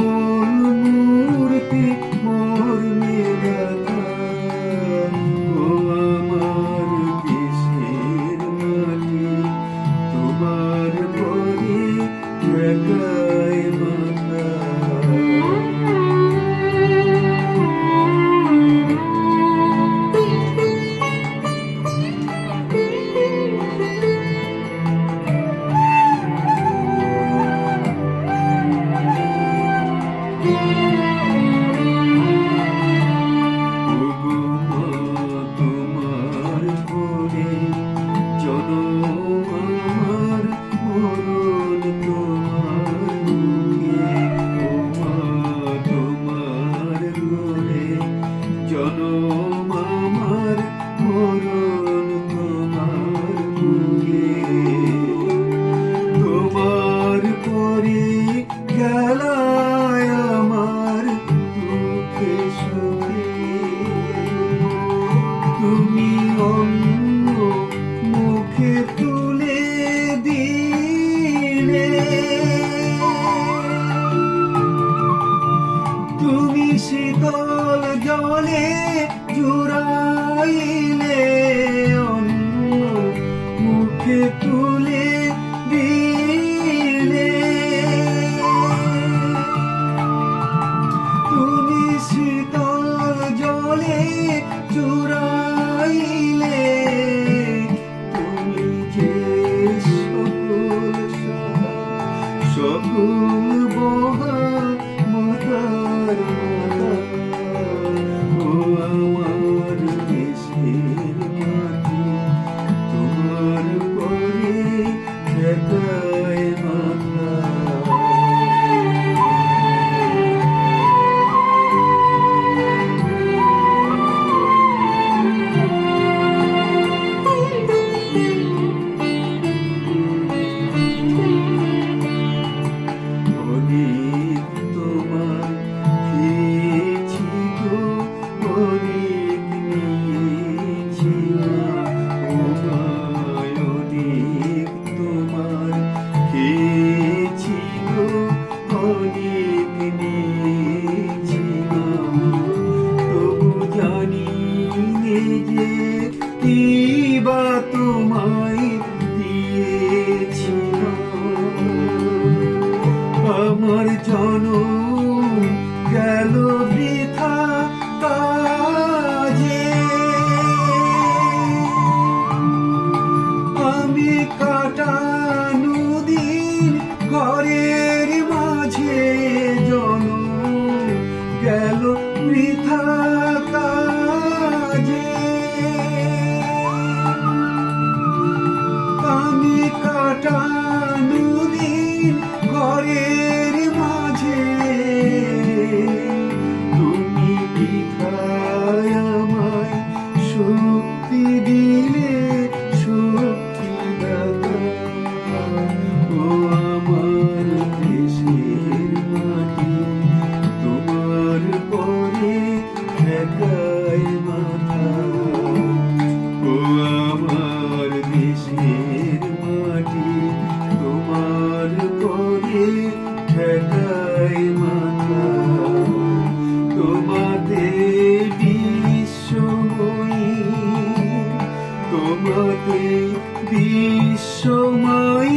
মূল মূর্তি মোর মেদাতা ও আমার দেশের মাটি? তোমার পরে একা তুলে বা তোমায় দিয়েছি আমার জনম জগতে বিশ্বময়ী।